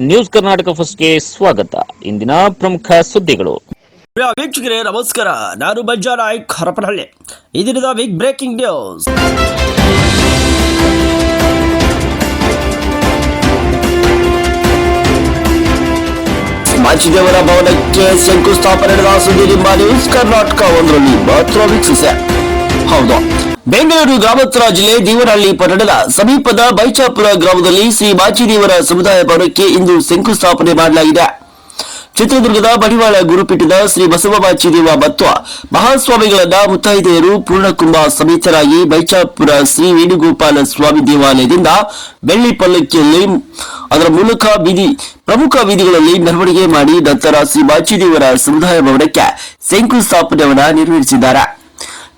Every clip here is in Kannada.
ನ್ಯೂಸ್ ಕರ್ನಾಟಕ ಫಸ್ಟ್ಗೆ ಸ್ವಾಗತ. ಇಂದಿನ ಪ್ರಮುಖ ಸುದ್ದಿಗಳು. ವೀಕ್ಷಕರೇ ನಮಸ್ಕಾರ. ನಾನು ಮಂಜಾ ನಾಯ್ಕ್ ಹರಪನಹಳ್ಳಿ. ಈ ದಿನದ ಬಿಗ್ ಬ್ರೇಕಿಂಗ್ ನ್ಯೂಸ್ ಮಾಚಿದೇವರ ಭವನಕ್ಕೆ ಶಂಕುಸ್ಥಾಪನೆ ನಡೆದ ಸುದ್ದಿ ನಿಮ್ಮ ನ್ಯೂಸ್ ಕರ್ನಾಟಕ ಒಂದರಲ್ಲಿ ಮಾತ್ರ ವೀಕ್ಷಿಸ. ಹೌದು. ಬೆಂಗಳೂರು ಗ್ರಾಮಾಂತರ ಜಿಲ್ಲೆ ದೇವರಹಳ್ಳಿ ಪಟ್ಟಣದ ಸಮೀಪದ ಬೈಚಾಪುರ ಗ್ರಾಮದಲ್ಲಿ ಶ್ರೀ ಮಾಚಿದೇವರ ಸಮುದಾಯ ಭವನಕ್ಕೆ ಇಂದು ಶಂಕುಸ್ಥಾಪನೆ ಮಾಡಲಾಗಿದೆ. ಚಿತ್ರದುರ್ಗದ ಬಡಿವಾಳ ಗುರುಪೀಠದ ಶ್ರೀ ಬಸವ ಮಾಚಿದೇವ ಮತ್ತು ಮಹಾಸ್ವಾಮಿಗಳಾದ ಮುತ್ತೈದೆಯರು ಪೂರ್ಣಕುಂಭ ಸಮೇತರಾಗಿ ಬೈಚಾಪುರ ಶ್ರೀ ವೇಣುಗೋಪಾಲ ಸ್ವಾಮಿ ದೇವಾಲಯದಿಂದ ಬೆಳ್ಳಿ ಪಲ್ಲಕ್ಕಿಯಲ್ಲಿ ಅದರ ಮೂಲಕ ಬೀದಿ, ಪ್ರಮುಖ ಬೀದಿಗಳಲ್ಲಿ ಮೆರವಣಿಗೆ ಮಾಡಿ ನಂತರ ಶ್ರೀ ಮಾಚಿದೇವರ ಸಮುದಾಯ ಭವನಕ್ಕೆ ಶಂಕುಸ್ಥಾಪನೆಯನ್ನು ನೆರವೇರಿಸಿದ್ದಾರೆ.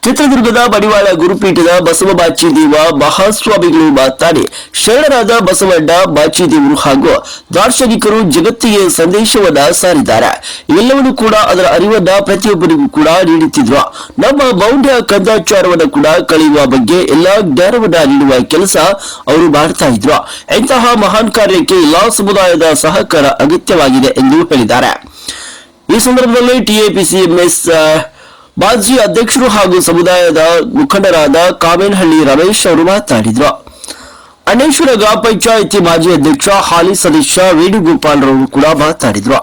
ಚಿತ್ರದುರ್ಗದ ಬಡಿವಾಳ ಗುರುಪೀಠದ ಬಸವ ಬಾಚಿದೇವ ಮಹಾಸ್ವಾಮಿಗಳು ಮಾತಾಡಿ ಶರಣರಾದ ಬಸವಣ್ಣ ಬಾಚಿದೇವರು ಹಾಗೂ ದಾರ್ಶನಿಕರು ಜಗತ್ತಿಗೆ ಸಂದೇಶವನ್ನ ಸಾರಿದ್ದಾರೆ. ಎಲ್ಲವನ್ನೂ ಕೂಡ ಅದರ ಅರಿವನ್ನ ಪ್ರತಿಯೊಬ್ಬರಿಗೂ ಕೂಡ ನೀಡುತ್ತಿದ್ರು ನಮ್ಮ ಮೌಢ್ಯ ಕಂದಾಚಾರವನ್ನು ಕೂಡ ಕಳೆಯುವ ಬಗ್ಗೆ ಎಲ್ಲಾ ಜ್ಞಾನವನ್ನ ನೀಡುವ ಕೆಲಸ ಅವರು ಮಾಡ್ತಾ ಇದ್ರು. ಇಂತಹ ಮಹಾನ್ ಕಾರ್ಯಕ್ಕೆ ಎಲ್ಲಾ ಸಮುದಾಯದ ಸಹಕಾರ ಅಗತ್ಯವಾಗಿದೆ ಎಂದು ಹೇಳಿದ್ದಾರೆ. ಈ ಸಂದರ್ಭದಲ್ಲಿ ಟಿಎಪಿಸಿಎಂಎಸ್ ಮಾಜಿ ಅಧ್ಯಕ್ಷರು ಹಾಗೂ ಸಮುದಾಯದ ಮುಖಂಡರಾದ ಕಾಮೇನಹಳ್ಳಿ ರಮೇಶ್ ಅವರು ಮಾತನಾಡಿದ್ರು. ಅನೇಶ್ವರ ಗ್ರಾಮ ಪಂಚಾಯಿತಿ ಮಾಜಿ ಅಧ್ಯಕ್ಷ, ಹಾಲಿ ಸದಸ್ಯ ವೇಣುಗೋಪಾಲ್ ರವರು ಕೂಡ ಮಾತನಾಡಿದ್ರು.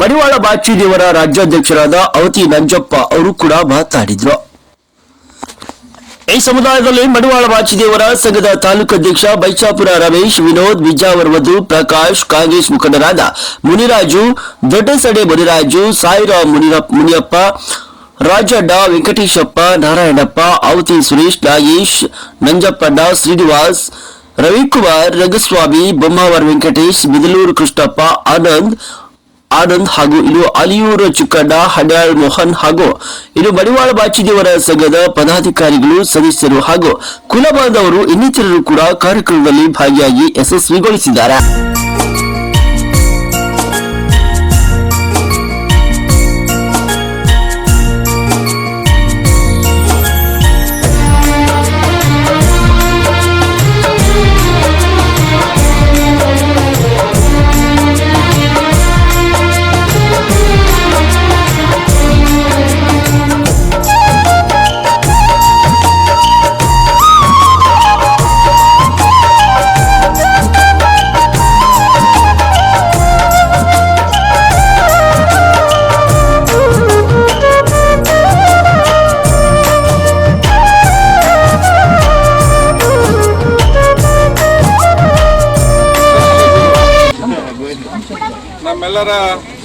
ಮಡಿವಾಳ ಬಾಚಿದೇವರ ರಾಜ್ಯಾಧ್ಯಕ್ಷರಾದ ಅವತಿ ನಂಜಪ್ಪ ಅವರು ಕೂಡ ಮಾತನಾಡಿದ್ರು. ಈ ಸಮುದಾಯದಲ್ಲಿ ಮಡಿವಾಳ ಬಾಚಿದೇವರ ಸಂಘದ ತಾಲೂಕು ಅಧ್ಯಕ್ಷ ಬೈಚಾಪುರ ರಮೇಶ್, ವಿನೋದ್ ವಿಜಾವರ್ ವಧು ಪ್ರಕಾಶ್ ಕಾಂಗ್ರೆಸ್ ಮುಖಂಡರಾದ ಮುನಿರಾಜು, ದೊಡ್ಡಸಡೆ ಮುನಿರಾಜು ಸಾಯಿರಾವ್ ಮುನಿರ- ಮುನಿಯಪ್ಪ ಡಾ ವೆಂಕಟೇಶಪ್ಪ, ನಾರಾಯಣಪ್ಪ, ಆವತಿ ಸುರೇಶ್, ನಾಗೇಶ್ ನಂಜಪ್ಪಣ್ಣ ಶ್ರೀನಿವಾಸ್, ರವಿಕುಮಾರ್ ರಂಗಸ್ವಾಮಿ ಬೊಮ್ಮಾವರ್ ವೆಂಕಟೇಶ್, ಬಿದಲೂರು ಕೃಷ್ಣಪ್ಪ, ಆನಂದ್ ಆನಂದ್ ಹಾಗೂ ಇದು ಅಲಿಯೂರು ಚಿಕ್ಕಣ್ಣ ಹಡ್ಯಾಳ್ ಮೋಹನ್ ಹಾಗೂ ಇದು ಮಡಿವಾಳ ಬಾಚಿದೇವರ ಸಂಘದ ಪದಾಧಿಕಾರಿಗಳು, ಸದಸ್ಯರು ಹಾಗೂ ಕುಲ ಬಾಂಧವರು ಇನ್ನಿತರರು ಕೂಡ ಕಾರ್ಯಕ್ರಮದಲ್ಲಿ ಭಾಗಿಯಾಗಿ ಯಶಸ್ವಿಗೊಳಿಸಿದ್ದಾರೆ.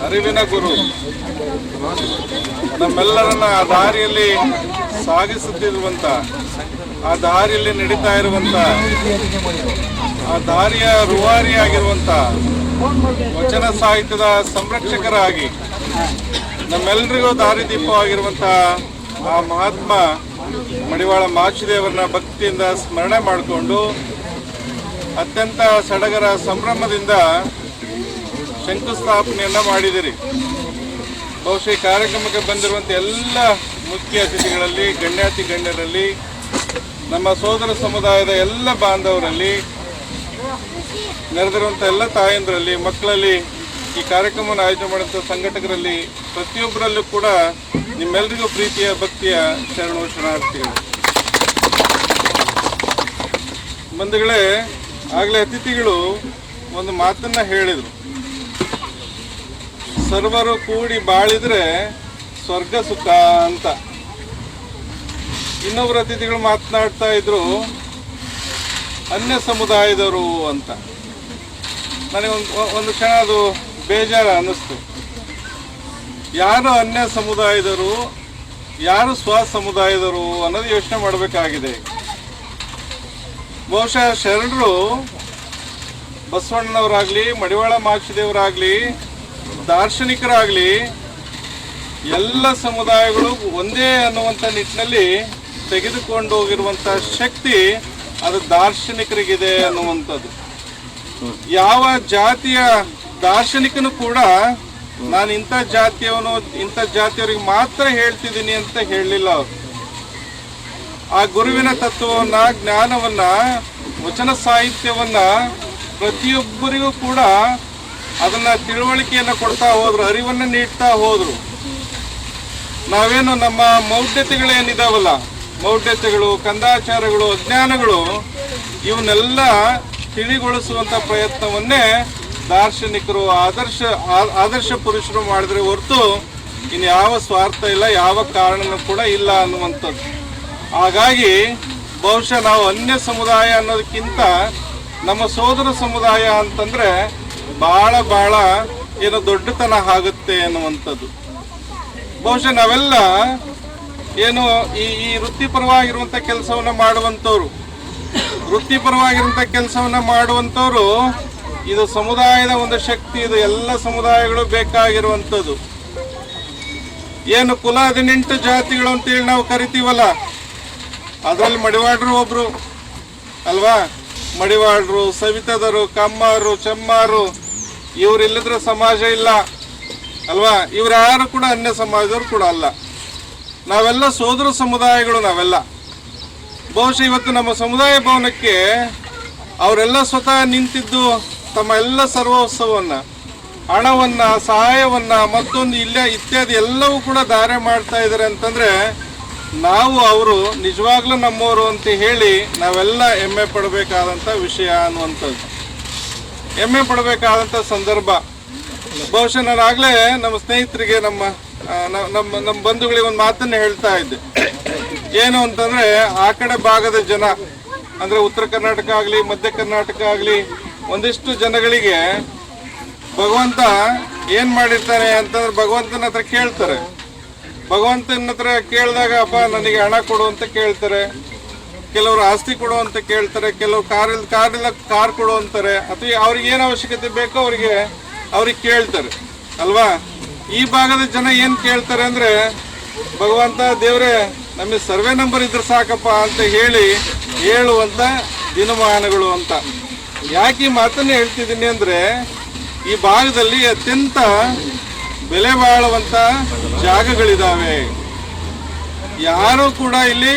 ಅರಿವಿನ ಗುರು. ನಮ್ಮೆಲ್ಲರನ್ನ ಆ ದಾರಿಯಲ್ಲಿ ಸಾಗಿಸುತ್ತಿರುವಂತ, ಆ ದಾರಿಯಲ್ಲಿ ನಡೀತಾ ಇರುವಂತ, ಆ ದಾರಿಯ ರುವಾರಿಯಾಗಿರುವಂತ ವಚನ ಸಾಹಿತ್ಯದ ಸಂರಕ್ಷಕರಾಗಿ ನಮ್ಮೆಲ್ಲರಿಗೂ ದಾರಿದೀಪವಾಗಿರುವಂತ ಆ ಮಹಾತ್ಮ ಮಡಿವಾಳ ಮಾಚಿದೇವರನ್ನ ಭಕ್ತಿಯಿಂದ ಸ್ಮರಣೆ ಮಾಡಿಕೊಂಡು ಅತ್ಯಂತ ಸಡಗರ ಸಂಭ್ರಮದಿಂದ ಶಂಕುಸ್ಥಾಪನೆಯನ್ನ ಮಾಡಿದಿರಿ. ಬಹುಶಃ ಕಾರ್ಯಕ್ರಮಕ್ಕೆ ಬಂದಿರುವಂಥ ಎಲ್ಲ ಮುಖ್ಯ ಅತಿಥಿಗಳಲ್ಲಿ, ಗಣ್ಯಾತಿ ಗಣ್ಯರಲ್ಲಿ, ನಮ್ಮ ಸೋದರ ಸಮುದಾಯದ ಎಲ್ಲ ಬಾಂಧವರಲ್ಲಿ ನೆರೆದಿರುವಂಥ ಎಲ್ಲ ತಾಯಂದರಲ್ಲಿ, ಮಕ್ಕಳಲ್ಲಿ ಈ ಕಾರ್ಯಕ್ರಮವನ್ನು ಆಯೋಜನೆ ಮಾಡುವಂಥ ಸಂಘಟಕರಲ್ಲಿ ಪ್ರತಿಯೊಬ್ಬರಲ್ಲೂ ಕೂಡ ನಿಮ್ಮೆಲ್ಲರಿಗೂ ಪ್ರೀತಿಯ, ಭಕ್ತಿಯ ಶರಣು ಶರಣಾರ್ಥಿಗಳು. ಬಂಧುಗಳೇ, ಆಗಲೇ ಅತಿಥಿಗಳು ಒಂದು ಮಾತನ್ನ ಹೇಳಿದರು. ಸರ್ವರು ಕೂಡಿ ಬಾಳಿದ್ರೆ ಸ್ವರ್ಗ ಸುಖ ಅಂತ. ಇನ್ನೊಬ್ಬರು ಅತಿಥಿಗಳು ಮಾತನಾಡ್ತಾ ಇದ್ರು, ಅನ್ಯ ಸಮುದಾಯದವರು ಅಂತ. ನನಗೆ ಒಂದು ಒಂದು ಕ್ಷಣ ಅದು ಬೇಜಾರ ಅನ್ನಿಸ್ತು. ಯಾರು ಅನ್ಯ ಸಮುದಾಯದವರು, ಯಾರು ಸ್ವ ಸಮುದಾಯದವರು ಅನ್ನೋದು ಯೋಚನೆ ಮಾಡಬೇಕಾಗಿದೆ. ಬಹುಶಃ ಶರಣರು ಬಸವಣ್ಣನವರಾಗ್ಲಿ, ಮಡಿವಾಳ ಮಾಕ್ಷಿದೇವರಾಗ್ಲಿ ದಾರ್ಶನಿಕರಾಗ್ಲಿ ಎಲ್ಲ ಸಮುದಾಯಗಳು ಒಂದೇ ಅನ್ನುವಂಥ ನಿಟ್ಟಿನಲ್ಲಿ ತೆಗೆದುಕೊಂಡು ಹೋಗಿರುವಂಥ ಶಕ್ತಿ ಅದು ದಾರ್ಶನಿಕರಿಗಿದೆ ಅನ್ನುವಂಥದ್ದು. ಯಾವ ಜಾತಿಯ ದಾರ್ಶನಿಕನು ಕೂಡ ನಾನು ಇಂಥ ಜಾತಿಯವನು, ಇಂಥ ಜಾತಿಯವರಿಗೆ ಮಾತ್ರ ಹೇಳ್ತಿದ್ದೀನಿ ಅಂತ ಹೇಳಲಿಲ್ಲ ಅವರು. ಆ ಗುರುವಿನ ತತ್ವವನ್ನ, ಜ್ಞಾನವನ್ನ, ವಚನ ಸಾಹಿತ್ಯವನ್ನ ಪ್ರತಿಯೊಬ್ಬರಿಗೂ ಕೂಡ ಅದನ್ನ ತಿಳುವಳಿಕೆಯನ್ನು ಕೊಡ್ತಾ ಹೋದ್ರು, ಅರಿವನ್ನು ನೀಡ್ತಾ ಹೋದ್ರು. ನಾವೇನು ನಮ್ಮ ಮೌಢ್ಯತೆಗಳೇನಿದಾವಲ್ಲ, ಮೌಢ್ಯತೆಗಳು, ಕಂದಾಚಾರಗಳು, ಅಜ್ಞಾನಗಳು, ಇವನ್ನೆಲ್ಲ ತಿಳಿಗೊಳಿಸುವಂತ ಪ್ರಯತ್ನವನ್ನೇ ದಾರ್ಶನಿಕರು, ಆದರ್ಶ ಆದರ್ಶ ಪುರುಷರು ಮಾಡಿದ್ರೆ ಹೊರತು ಇನ್ಯಾವ ಯಾವ ಸ್ವಾರ್ಥ ಇಲ್ಲ, ಯಾವ ಕಾರಣನೂ ಕೂಡ ಇಲ್ಲ ಅನ್ನುವಂಥದ್ದು. ಹಾಗಾಗಿ ಬಹುಶಃ ನಾವು ಅನ್ಯ ಸಮುದಾಯ ಅನ್ನೋದಕ್ಕಿಂತ ನಮ್ಮ ಸೋದರ ಸಮುದಾಯ ಅಂತಂದ್ರೆ ಬಹಳ ಬಹಳ ಏನೋ ದೊಡ್ಡತನ ಆಗುತ್ತೆ ಅನ್ನುವಂಥದ್ದು ಬಹುಶಃ ನಾವೆಲ್ಲ ಏನು ಈ ಈ ವೃತ್ತಿಪರವಾಗಿರುವಂಥ ಕೆಲಸವನ್ನ ಮಾಡುವಂಥವ್ರು. ವೃತ್ತಿಪರವಾಗಿರುವಂಥ ಕೆಲಸವನ್ನ ಮಾಡುವಂಥವ್ರು, ಇದು ಸಮುದಾಯದ ಒಂದು ಶಕ್ತಿ, ಇದು ಎಲ್ಲ ಸಮುದಾಯಗಳು ಬೇಕಾಗಿರುವಂಥದ್ದು. ಏನು ಕುಲ ಹದಿನೆಂಟು ಜಾತಿಗಳು ಅಂತೇಳಿ ನಾವು ಕರಿತೀವಲ್ಲ, ಅದರಲ್ಲಿ ಮಡಿವಾಡ್ರು ಒಬ್ರು, ಅಲ್ವಾ? ಮಡಿವಾಡ್ರು ಸವಿತದರು, ಕಮ್ಮಾರು, ಚೆಮ್ಮಾರು ಇವರಿಲ್ಲದ್ರೆ ಸಮಾಜ ಇಲ್ಲ. ಅಲ್ವಾ? ಇವ್ರು ಯಾರು ಕೂಡ ಅನ್ಯ ಸಮಾಜದವ್ರು ಕೂಡ ಅಲ್ಲ. ನಾವೆಲ್ಲ ಸೋದರ ಸಮುದಾಯಗಳು ನಾವೆಲ್ಲ. ಬಹುಶಃ ಇವತ್ತು ನಮ್ಮ ಸಮುದಾಯ ಭವನಕ್ಕೆ ಅವರೆಲ್ಲ ಸ್ವತಃ ನಿಂತಿದ್ದು ತಮ್ಮ ಎಲ್ಲ ಸರ್ವೋತ್ಸವವನ್ನು, ಹಣವನ್ನ, ಸಹಾಯವನ್ನ ಮತ್ತೊಂದು ಇಲ್ಲೇ ಇತ್ಯಾದಿ ಎಲ್ಲವೂ ಕೂಡ ಧಾರೆ ಮಾಡ್ತಾ ಇದ್ದಾರೆ ಅಂತಂದ್ರೆ ನಾವು ಅವರು ನಿಜವಾಗ್ಲೂ ನಮ್ಮವರು ಅಂತ ಹೇಳಿ ನಾವೆಲ್ಲ ಹೆಮ್ಮೆ ಪಡಬೇಕಾದಂಥ ವಿಷಯ ಅನ್ನುವಂಥದ್ದು. ಹೆಮ್ಮೆ ಪಡಬೇಕಾದಂಥ ಸಂದರ್ಭ. ಬಹುಶಃ ನಾನು ಆಗಲೇ ನಮ್ಮ ಸ್ನೇಹಿತರಿಗೆ, ನಮ್ಮ ನಮ್ಮ ನಮ್ಮ ಬಂಧುಗಳಿಗೆ ಒಂದು ಮಾತನ್ನು ಹೇಳ್ತಾ ಇದ್ದೆ. ಏನು ಅಂತಂದ್ರೆ, ಆ ಕಡೆ ಭಾಗದ ಜನ, ಅಂದ್ರೆ ಉತ್ತರ ಕರ್ನಾಟಕ ಆಗಲಿ, ಮಧ್ಯ ಕರ್ನಾಟಕ ಆಗಲಿ, ಒಂದಿಷ್ಟು ಜನಗಳಿಗೆ ಭಗವಂತ ಏನು ಮಾಡಿರ್ತಾನೆ ಅಂತಂದ್ರೆ ಭಗವಂತನ ಹತ್ರ ಕೇಳ್ತಾರೆ. ಭಗವಂತನ ಹತ್ರ ಕೇಳಿದಾಗ, ಅಪ್ಪ, ನನಗೆ ಹಣ ಕೊಡು ಅಂತ ಕೇಳ್ತಾರೆ. ಕೆಲವರು ಆಸ್ತಿ ಕೊಡು ಅಂತ ಕೇಳ್ತಾರೆ, ಕೆಲವು ಕಾರ್ ಕಾರ್ ಇಲ್ಲ ಕಾರ್ ಕೊಡು ಅಂತಾರೆ, ಅಥವಾ ಅವ್ರಿಗೆ ಏನು ಅವಶ್ಯಕತೆ ಬೇಕೋ ಅವರಿಗೆ ಅವ್ರಿಗೆ ಕೇಳ್ತಾರೆ, ಅಲ್ವಾ? ಈ ಭಾಗದ ಜನ ಏನು ಕೇಳ್ತಾರೆ ಅಂದರೆ, ಭಗವಂತ ದೇವರೇ, ನಮಗೆ ಸರ್ವೆ ನಂಬರ್ ಇದ್ರೆ ಸಾಕಪ್ಪ ಅಂತ ಹೇಳಿ ಹೇಳುವಂಥ ದಿನಮಾನಗಳು ಅಂತ. ಯಾಕೆ ಈ ಮಾತನ್ನು ಹೇಳ್ತಿದ್ದೀನಿ ಅಂದರೆ, ಈ ಭಾಗದಲ್ಲಿ ಅತ್ಯಂತ ಬೆಲೆ ಬಾಳುವಂಥ ಜಾಗಗಳಿದಾವೆ. ಯಾರು ಕೂಡ ಇಲ್ಲಿ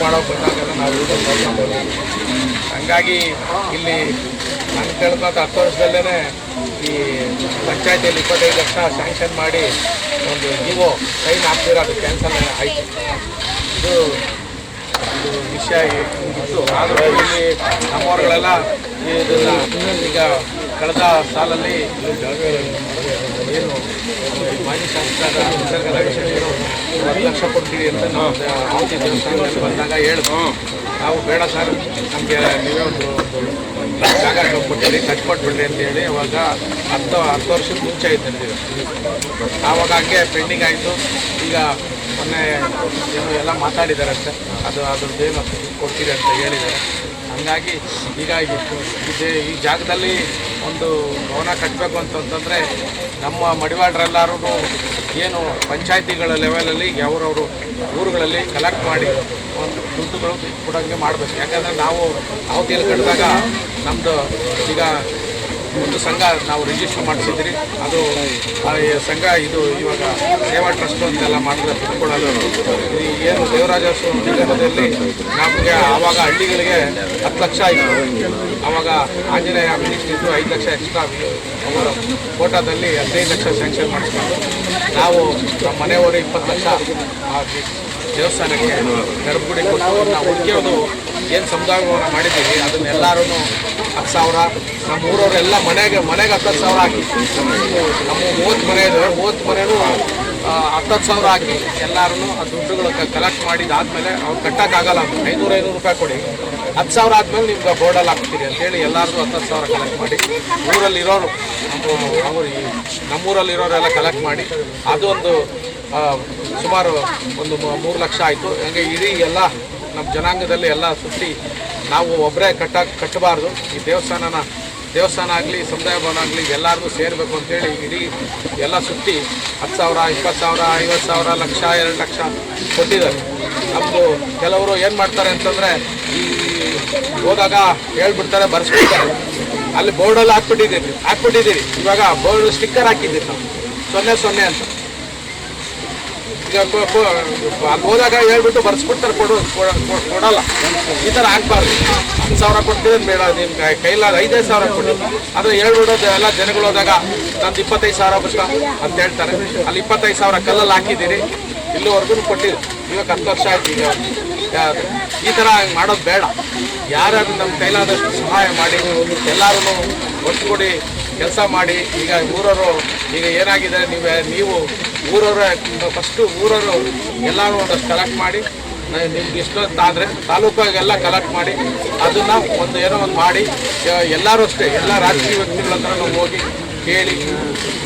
ಮಾಡೋಕೆ ಬಂದಾಗ ನಾವು ಹಂಗಾಗಿ ಇಲ್ಲಿ ನಾನು ಕೇಳ್ಕೊಂತ ಹತ್ತು ವರ್ಷದಲ್ಲೇ ಈ ಪಂಚಾಯತಿಯಲ್ಲಿ ಇಪ್ಪತ್ತೈದು ಲಕ್ಷ ಸ್ಯಾಂಕ್ಷನ್ ಮಾಡಿ ಒಂದು ಇಒ ಸೈನ್ ಹಾಕ್ತೀರ ಅದು ಕ್ಯಾನ್ಸಲ್ ಆಯಿತು. ಇದು ಒಂದು ವಿಷಯ ಇತ್ತು ಆದರೆ ಇಲ್ಲಿ ನಮ್ಮವರುಗಳೆಲ್ಲ ಈಗ ಕಳೆದ ಸಾಲಲ್ಲಿ ಏನು ಮಾಜಿ ಹತ್ತು ಲಕ್ಷ ಕೊಡ್ತೀವಿ ಅಂತ ನಾವು ಆವತಿ ದೇವಸ್ಥಾನದಲ್ಲಿ ಬಂದಾಗ ಹೇಳಿದ್ವು. ನಾವು ಬೇಡ ಸರ್, ನಮಗೆ ನೀವೇ ಒಂದು ಒಂದು ಜಾಗ ಕೊಟ್ಟಿರಿ ಕಟ್ಕೊಟ್ಬಿಡ್ರಿ ಅಂತ ಹೇಳಿ ಅವಾಗ ಹತ್ತು ಹತ್ತು ವರ್ಷದ ಮುಂಚೆ ಇದ್ದಿದ್ದೀವಿ ಆವಾಗ ಹಂಗೆ ಪೆಂಡಿಂಗ್ ಆಯಿತು. ಈಗ ಮೊನ್ನೆ ಏನು ಎಲ್ಲ ಮಾತಾಡಿದ್ದಾರೆ ಅದು ಅದು ಅದ್ರದ್ದೇನು ಕೊಡ್ತೀರಿ ಅಂತ ಹೇಳಿದ್ದಾರೆ. ಹಂಗಾಗಿ ಈಗ ಈ ಜಾಗದಲ್ಲಿ ಒಂದು ಭವನ ಕಟ್ಟಬೇಕು ಅಂತಂತಂದರೆ ನಮ್ಮ ಮಡಿವಾಡ್ರೆಲ್ಲರೂ ಏನು ಪಂಚಾಯತಿಗಳ ಲೆವೆಲಲ್ಲಿ ಅವರವರು ಊರುಗಳಲ್ಲಿ ಕಲೆಕ್ಟ್ ಮಾಡಿ ಒಂದು ದುಡ್ಡುಗಳು ಕೊಡೋಂಗೆ ಮಾಡಬೇಕು. ಯಾಕಂದರೆ ನಾವು ಅವಧಿಯಲ್ಲಿ ಕಟ್ಟಿದಾಗ ನಮ್ಮದು ಈಗ ಒಂದು ಸಂಘ ನಾವು ರಿಜಿಸ್ಟರ್ ಮಾಡಿಸಿದ್ರಿ ಅದು ಸಂಘ ಇದು ಇವಾಗ ಸೇವಾ ಟ್ರಸ್ಟ್ ಅಂತೆಲ್ಲ ಮಾಡಿದ್ರೆ ತಿಳ್ಕೊಳ್ಳೋದು ಏನು ದೇವರಾಜ ನಿಗಮದಲ್ಲಿ ನಮಗೆ ಆವಾಗ ಹಳ್ಳಿಗಳಿಗೆ ಹತ್ತು ಲಕ್ಷ ಆಯಿತು. ಆವಾಗ ಆಂಜನೇಯ ಮಿನಿಸ್ಟ್ರಿದ್ದು ಐದು ಲಕ್ಷ ಎಕ್ಸ್ಟ್ರಾ ಅವರು ಕೋಟಾದಲ್ಲಿ ಹದಿನೈದು ಲಕ್ಷ ಸ್ಯಾಂಕ್ಷನ್ ಮಾಡಿಸ್ಕೊಂಡು ನಾವು ನಮ್ಮ ಮನೆಯವರು ಇಪ್ಪತ್ತು ಲಕ್ಷ ದೇವಸ್ಥಾನಕ್ಕೆ ಗರ್ಭಗುಡಿ ಕೊಟ್ಟು, ನಾವು ಉಳಿಕೆಯೋದು ಏನು ಸಮುದಾಯ ಭವನ ಮಾಡಿದ್ದೀವಿ ಅದನ್ನೆಲ್ಲರೂ ಹತ್ತು ಸಾವಿರ, ನಮ್ಮ ಊರವರೆಲ್ಲ ಮನೆಗೆ ಮನೆಗೆ ಹತ್ತತ್ತು ಸಾವಿರ ಹಾಕಿ. ನಮ್ಮ ಮೂವತ್ತು ಮನೆ ಇದೆ ಮೂವತ್ತು ಮನೆಯೂ ಹತ್ತತ್ತು ಸಾವಿರ ಹಾಕಿ. ಎಲ್ಲರೂ ಆ ದುಡ್ಡುಗಳು ಕಲೆಕ್ಟ್ ಮಾಡಿದಾದ್ಮೇಲೆ ಅವ್ರು ಕಟ್ಟೋಕ್ಕಾಗಲ್ಲ. ಐನೂರು ಐನೂರು ರೂಪಾಯಿ ಕೊಡಿ. ಹತ್ತು ಸಾವಿರ ಆದಮೇಲೆ ನಿಮ್ಗೆ ಬೋರ್ಡಲ್ಲಿ ಹಾಕ್ತೀರಿ ಅಂತೇಳಿ ಎಲ್ಲರಿಗೂ ಹತ್ತತ್ತು ಸಾವಿರ ಕಲೆಕ್ಟ್ ಮಾಡಿ. ಊರಲ್ಲಿ ಇರೋರು ನಮ್ಮ ಅವರು ಈ ನಮ್ಮೂರಲ್ಲಿ ಇರೋರೆಲ್ಲ ಕಲೆಕ್ಟ್ ಮಾಡಿ. ಅದೊಂದು ಒಂದು ಸುಮಾರು ಒಂದು ಮೂರು ಲಕ್ಷ ಆಯಿತು. ಹಂಗೆ ಇಡೀ ಎಲ್ಲ ನಮ್ಮ ಜನಾಂಗದಲ್ಲಿ ಎಲ್ಲ ಸುತ್ತಿ ನಾವು ಒಬ್ಬರೇ ಕಟ್ಟ ಕಟ್ಟಬಾರ್ದು. ಈ ದೇವಸ್ಥಾನನ, ದೇವಸ್ಥಾನ ಆಗಲಿ, ಸಮುದಾಯ ಭವನ ಆಗಲಿ ಎಲ್ಲರಿಗೂ ಸೇರಬೇಕು ಅಂತೇಳಿ ಇಡೀ ಎಲ್ಲ ಸುತ್ತಿ ಹತ್ತು ಸಾವಿರ, ಇಪ್ಪತ್ತು ಸಾವಿರ, ಐವತ್ತು ಸಾವಿರ, ಲಕ್ಷ, ಎರಡು ಲಕ್ಷ ಕೊಟ್ಟಿದ್ದಾರೆ. ನಮ್ಮದು ಕೆಲವರು ಏನು ಮಾಡ್ತಾರೆ ಅಂತಂದರೆ ಈ ಹೋದಾಗ ಹೇಳ್ಬಿಡ್ತಾರೆ, ಬರ್ಸ್ಬಿಡ್ತಾರೆ. ಅಲ್ಲಿ ಬೋರ್ಡಲ್ಲಿ ಹಾಕ್ಬಿಟ್ಟಿದ್ದೀವಿ ಹಾಕ್ಬಿಟ್ಟಿದ್ದೀವಿ. ಇವಾಗ ಬೋರ್ಡ್ ಸ್ಟಿಕ್ಕರ್ ಹಾಕಿದ್ದೀವಿ ನಾವು. ಸೊನ್ನೆ ಸೊನ್ನೆ ಅಂತ. ಈಗ ಹೋದಾಗ ಹೇಳ್ಬಿಟ್ಟು ಬರ್ಸ್ಬಿಡ್ತಾರೆ, ಕೊಡು, ಕೊಡ- ಕೊಡ- ಕೊಡಲ್ಲ. ಈ ಥರ ಆಗ್ಬಾರ್ದು. ಹತ್ತು ಸಾವಿರ ಕೊಡ್ತೀವಿ ಬೇಡ ನಿಮ್ಮ ಕೈಲಾದ ಐದೈದು ಸಾವಿರ ಕೊಡಿ. ಆದರೆ ಹೇಳ್ಬಿಡೋದು ಎಲ್ಲ ಜನಗಳು ಹೋದಾಗ ನಂದು ಇಪ್ಪತ್ತೈದು ಸಾವಿರ ಬಿಡ್ತ ಅಂತ ಹೇಳ್ತಾರೆ. ಅಲ್ಲಿ ಇಪ್ಪತ್ತೈದು ಸಾವಿರ ಕಲ್ಲಲ್ಲಿ ಹಾಕಿದ್ದೀರಿ. ಇಲ್ಲಿವರೆಗೂ ಕೊಟ್ಟಿದ್ರು ಇವಾಗ ಹತ್ತು ವರ್ಷ ಆಯ್ತು ಈಗ. ಈ ಥರ ಮಾಡೋದು ಬೇಡ. ಯಾರು ನಮ್ಮ ಕೈಲಾದಷ್ಟು ಸಹಾಯ ಮಾಡಿ ಎಲ್ಲರೂ ಒಟ್ಟುಗೂಡಿ ಕೆಲಸ ಮಾಡಿ, ಈಗ ಊರವರು, ಈಗ ಏನಾಗಿದೆ, ನೀವು ನೀವು ಊರವರ ಫಸ್ಟು ಊರವರು, ಎಲ್ಲರೂ ಒಂದಷ್ಟು ಕಲೆಕ್ಟ್ ಮಾಡಿ ನಿಮ್ಗೆ ನಿಮ್ಗೆ ಅಂತ ಆದರೆ ತಾಲೂಕಾಗೆಲ್ಲ ಕಲೆಕ್ಟ್ ಮಾಡಿ, ಅದನ್ನು ಒಂದು ಏನೋ ಒಂದು ಮಾಡಿ ಎಲ್ಲರೂ ಅಷ್ಟೇ, ಎಲ್ಲ ರಾಜಕೀಯ ವ್ಯಕ್ತಿಗಳ ಹತ್ರ ನಾವು ಹೋಗಿ ಕೇಳಿ,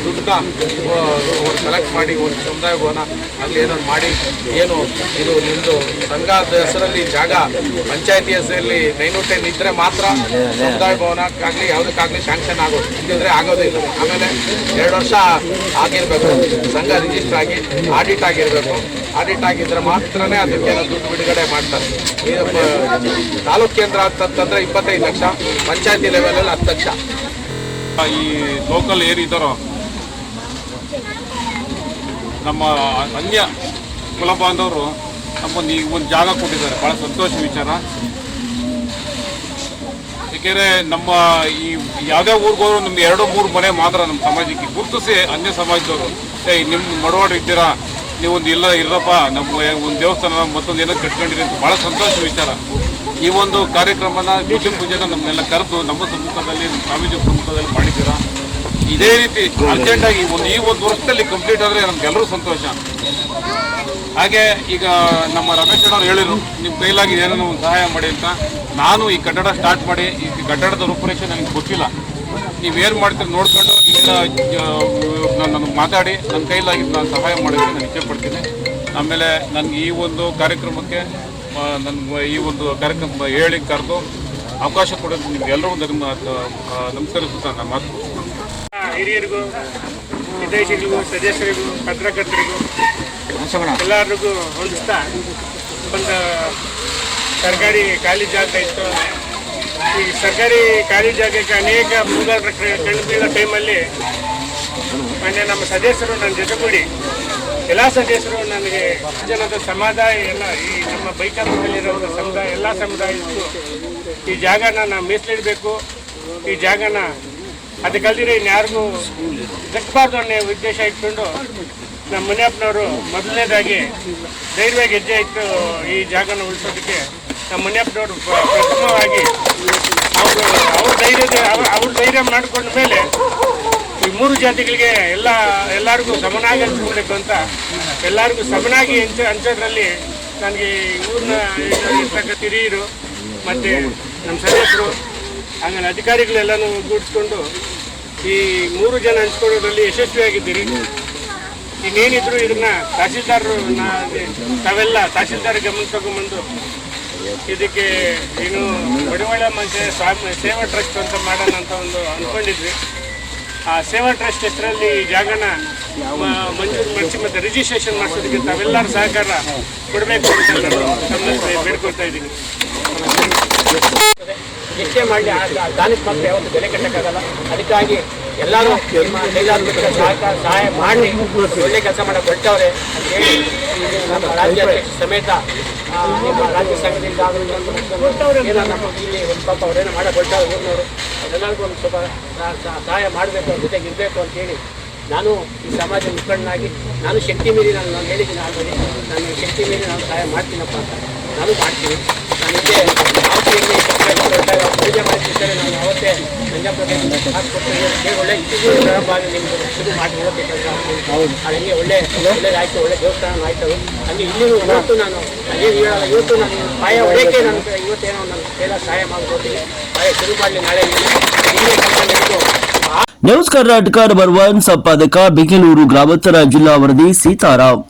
ದುಡ್ಡನ್ನ ಕಲೆಕ್ಟ್ ಮಾಡಿ, ಒಂದು ಸಮುದಾಯ ಭವನ ಅಲ್ಲಿ ಏನೋ ಮಾಡಿ, ಏನು, ಇದು ನಿಮ್ಮದು ಸಂಘದ ಹೆಸರಲ್ಲಿ ಜಾಗ, ಪಂಚಾಯತಿ ಹೆಸರಲ್ಲಿ ನೈನೂರು ಟೆನ್ ಇದ್ದರೆ ಮಾತ್ರ ಸಮುದಾಯ ಭವನಕ್ಕಾಗಲಿ, ಯಾವುದಕ್ಕಾಗಲಿ ಶಾಂಕ್ಷನ್ ಆಗೋದು ಇಲ್ಲದಿದ್ರೆ ಆಗೋದಿಲ್ಲ ಆಮೇಲೆ ಎರಡು ವರ್ಷ ಆಗಿರಬೇಕು, ಸಂಘ ರಿಜಿಸ್ಟರ್ ಆಗಿ ಆಡಿಟ್ ಆಗಿರಬೇಕು. ಆಡಿಟ್ ಆಗಿದ್ರೆ ಮಾತ್ರನೇ ಅದಕ್ಕೆ ದುಡ್ಡು ಬಿಡುಗಡೆ ಮಾಡ್ತಾರೆ. ತಾಲೂಕ್ ಕೇಂದ್ರ ಅಂತಂತಂದ್ರೆ ಇಪ್ಪತ್ತೈದು ಲಕ್ಷ, ಪಂಚಾಯತಿ ಲೆವೆಲಲ್ಲಿ ಹತ್ತು ಲಕ್ಷ. ಈ ಲೋಕಲ್ ಏನಿದ್ದಾರೋ ನಮ್ಮ ಅನ್ಯ ಕುಲ ಬಾಂಧವರು ನಮ್ಮೊಂದು ಈ ಒಂದು ಜಾಗ ಕೊಟ್ಟಿದ್ದಾರೆ. ಭಾಳ ಸಂತೋಷ ವಿಚಾರ. ಏಕೆಂದರೆ ನಮ್ಮ ಈ ಯಾವುದೇ ಊರಿಗೆ ಹೋದ್ರು ನಮ್ಗೆ ಎರಡು, ಮೂರು ಮನೆ ಮಾತ್ರ ನಮ್ಮ ಸಮಾಜಕ್ಕೆ ಗುರುತಿಸಿ ಅನ್ಯ ಸಮಾಜದವರು ಏ ನಿಮ್ಮ ಮಡವಾಡ್ರು ಇದ್ದೀರಾ? ನೀವೊಂದು ಇಲ್ಲ ಇರಪ್ಪ ನಮ್ಮ ಒಂದು ದೇವಸ್ಥಾನ ಮತ್ತೊಂದು ಏನೋ ಕಟ್ಕೊಂಡಿರಿ ಅಂತ ಭಾಳ ಸಂತೋಷ ವಿಚಾರ. ಈ ಒಂದು ಕಾರ್ಯಕ್ರಮನ ಗುಡ್ಡ ಪೂಜೆನ ನಮ್ಮನ್ನೆಲ್ಲ ಕರೆದು ನಮ್ಮ ಸಮ್ಮುಖದಲ್ಲಿ ಸ್ವಾಮೀಜಿ ಸಮ್ಮುಖದಲ್ಲಿ ಮಾಡಿದ್ದೀರಾ? ಇದೇ ರೀತಿ ಅರ್ಜೆಂಟಾಗಿ ಒಂದು ಈ ಒಂದು ವರ್ಷದಲ್ಲಿ ಕಂಪ್ಲೀಟ್ ಆದರೆ ನಮ್ಗೆಲ್ಲರೂ ಸಂತೋಷ. ಹಾಗೆ ಈಗ ನಮ್ಮ ರಮೇಶ್ ಅವರು ಹೇಳಿದ್ರು ನಿಮ್ಮ ಕೈಲಾಗಿ ಏನೋ ಒಂದು ಸಹಾಯ ಮಾಡಿ ಅಂತ. ನಾನು ಈ ಕಟ್ಟಡ ಸ್ಟಾರ್ಟ್ ಮಾಡಿ, ಈ ಕಟ್ಟಡದ ರೂಪರೇಷೆ ನನಗೆ ಗೊತ್ತಿಲ್ಲ. ನೀವೇನು ಮಾಡ್ತೀರಿ ನೋಡ್ಕೊಂಡು ಈಗ ನಾನು ಮಾತಾಡಿ ನನ್ನ ಕೈಲಾಗಿ ನಾನು ಸಹಾಯ ಮಾಡೋದಕ್ಕೆ ನಾನು ಇಚ್ಛೆ ಪಡ್ತೀನಿ. ಆಮೇಲೆ ನನಗೆ ಈ ಒಂದು ಕಾರ್ಯಕ್ರಮಕ್ಕೆ ನನ್ನ ಈ ಒಂದು ಕಾರ್ಯಕ್ರಮ ಹೇಳಿ ಕರೆದು ಅವಕಾಶ ಕೊಡೋದು ನಿಮ್ಗೆಲ್ಲರೂ ಧರ್ಮ ನಮಸ್ಕರಿಸುತ್ತಾ ನಮ್ಮ ಮಾತು. ಹಿರಿಯರಿಗೂ ವಿದೇಶಿಗಳಿಗೂ ಸದಸ್ಯರಿಗೂ ಪತ್ರಕರ್ತರಿಗೂ ಎಲ್ಲರಿಗೂ ಹೋಲಿಸ್ತಾ ಒಂದು ಸರ್ಕಾರಿ ಖಾಲಿ ಜಾಗ ಇತ್ತು. ಈ ಸರ್ಕಾರಿ ಖಾಲಿ ಜಾಗಕ್ಕೆ ಅನೇಕ ಮೂಗಾರ ಕಣ್ಣು ಬೀಳೋ ಟೈಮಲ್ಲಿ ಮೊನ್ನೆ ನಮ್ಮ ಸದಸ್ಯರು ನನ್ನ ಜೊತೆಗೂಡಿ ಎಲ್ಲ ಸದಸ್ಯರು ನನಗೆ ಜನದ ಸಮುದಾಯ ಎಲ್ಲ, ಈ ನಮ್ಮ ಬೈಕಲ್ಲಿರೋ ಸಮುದಾಯ, ಎಲ್ಲ ಸಮುದಾಯ ಈ ಜಾಗನ ನಾವು ಮೀಸಲಿಡಬೇಕು. ಈ ಜಾಗನ ಅದಕ್ಕಲ್ದಿರೋ ಇನ್ಯಾರಿಗೂ ದಕ್ಕಬಾರ್ದು ಅನ್ನೋ ಉದ್ದೇಶ ಇಟ್ಕೊಂಡು ನಮ್ಮ ಮುನಿಯಪ್ಪನವರು ಮೊದಲನೇದಾಗಿ ಧೈರ್ಯವಾಗಿ ಹೆಜ್ಜೆ ಇಟ್ಟು ಈ ಜಾಗನ ಉಳಿಸೋದಕ್ಕೆ ನಮ್ಮ ಮುನಿಯಪ್ಪನವರು ಪ್ರ- ಪ್ರಥಮವಾಗಿ ಅವರು ಅವ್ರ ಧೈರ್ಯದ ಅವ್ರ ಧೈರ್ಯ ಮಾಡಿಕೊಂಡ ಮೇಲೆ ಈ ಮೂರು ಜಾತಿಗಳಿಗೆ ಎಲ್ಲ, ಎಲ್ಲರಿಗೂ ಸಮನಾಗಿ ಹಂಚ್ಕೊಳ್ಬೇಕು ಅಂತ ಎಲ್ಲರಿಗೂ ಸಮನಾಗಿ ಹಂಚ ಹಂಚೋದ್ರಲ್ಲಿ ನನಗೆ ಊರಿನ ಇರ್ತಕ್ಕಂಥ ಹಿರಿಯರು ಮತ್ತು ನಮ್ಮ ಸದಸ್ಯರು, ಆಮೇಲೆ ಅಧಿಕಾರಿಗಳೆಲ್ಲನೂ ಗೂಡಿಸ್ಕೊಂಡು ಈ ಮೂರು ಜನ ಹಂಚ್ಕೊಳ್ಳೋದ್ರಲ್ಲಿ ಯಶಸ್ವಿಯಾಗಿದ್ದೀರಿ. ಇನ್ನೇನಿದ್ರು ಇದನ್ನ ತಹಸೀಲ್ದಾರರು ನಾ- ತಾವೆಲ್ಲ ತಹಸೀಲ್ದಾರ್ ಗಮನ ತಗೊಂಬಂದು ಇದಕ್ಕೆ ಏನು ಒಡವಳ ಮಂಚ ಸ್ವಾಮಿ, ಸೇವಾ ಟ್ರಸ್ಟ್ ಅಂತ ಮಾಡೋಣ ಅಂತ ಒಂದು ಅಂದ್ಕೊಂಡಿದ್ವಿ ಆ ಸೇವಾ ಟ್ರಸ್ಟ್ ಹೆಸರಲ್ಲಿ ಈ ಜಾಗನ ಮಂಜೂರು ಮಾಡಿಸಿ ಮತ್ತೆ ರಿಜಿಸ್ಟ್ರೇಷನ್ ಮಾಡಿಸೋದಕ್ಕೆ ತಾವೆಲ್ಲರೂ ಸಹಕಾರ ಕೊಡಬೇಕು ಅಂತ ಬೇಡ್ಕೊಳ್ತಾ ಇದ್ದೀನಿ. ಎಷ್ಟೇ ಮಾಡಲಿ ದಾನಕ್ಕೆ ಮಾತ್ರ ಯಾವತ್ತು ಬೆಲೆ ಕಟ್ಟಕ್ಕಾಗಲ್ಲ. ಅದಕ್ಕಾಗಿ ಎಲ್ಲರೂ ಸಹಕಾರ ಸಹಾಯ ಮಾಡಿ ಒಳ್ಳೆ ಕೆಲಸ ಮಾಡಕ್ಕೆ ಹೊರಟವ್ರೆ ಅಂತ ಹೇಳಿ ನಮ್ಮ ರಾಜ್ಯ ಸಮೇತ ನಿಮ್ಮ ರಾಜ್ಯ ಸಂಘದಿಂದ ಇಲ್ಲಿ ಒಂದು ಪಾಪ ಅವರೇನೋ ಮಾಡಕ್ಕೆ ಹೊರಟವ್ರೆ ಊರಿನವರು, ಅದೆಲ್ಲರಿಗೂ ಒಂದು ಸ್ವಲ್ಪ ಸಹ- ಸಹ- ಸಹಾಯ ಮಾಡಬೇಕು ಜೊತೆಗೆ ಇರಬೇಕು ಅಂತೇಳಿ ನಾನು ಈ ಸಮಾಜ ಮುಖಂಡನಾಗಿ, ನಾನು ಶಕ್ತಿ ಮೀರಿ ನಾನು ನಾನು ಹೇಳಿದ್ದೀನಿ ನಾನು ಶಕ್ತಿ ಮೀರಿ ನಾನು ಸಹಾಯ ಮಾಡ್ತೀನಪ್ಪ ಅಂತ. ನಾನು ಮಾಡ್ತೀವಿ ಹೊರಟಾಗ ಪೂಜೆ ಮಾಡ್ತಿರ್ತಾರೆ ಒಳ್ಳೆ ಇಟ್ಟಿಗೂ ಪ್ರಾರಂಭ ಆಗಿ ನಿಮ್ಗೆ ಶುರು ಮಾಡಿ ಹೋಗುತ್ತೆ ಕೆಲಸ. ಹಂಗೆ ಒಳ್ಳೆ ಒಳ್ಳೇದಾಯ್ತು ಒಳ್ಳೆ ದೇವಸ್ಥಾನ ಆಯ್ತು ಅಲ್ಲಿ ಇವತ್ತು ನಾನು ಹೇಳಲ್ಲ ಇವತ್ತು ನಾನು ನಾನು ಇವತ್ತೇನೋ ಸಹಾಯ ಮಾಡ್ಕೊಡ್ತೀನಿ. ಶುರು ಮಾಡಲಿ ನಾಳೆ ನ್ಯೂಸ್ ಕರ್ನಾಟಕ ನಂಬರ್ ಒನ್ ಸಂಪಾದಕ ಬೆಂಗಳೂರು ಗ್ರಾಮಾಂತರ ಜಿಲ್ಲಾ ವರದಿ ಸೀತಾರಾಮ್.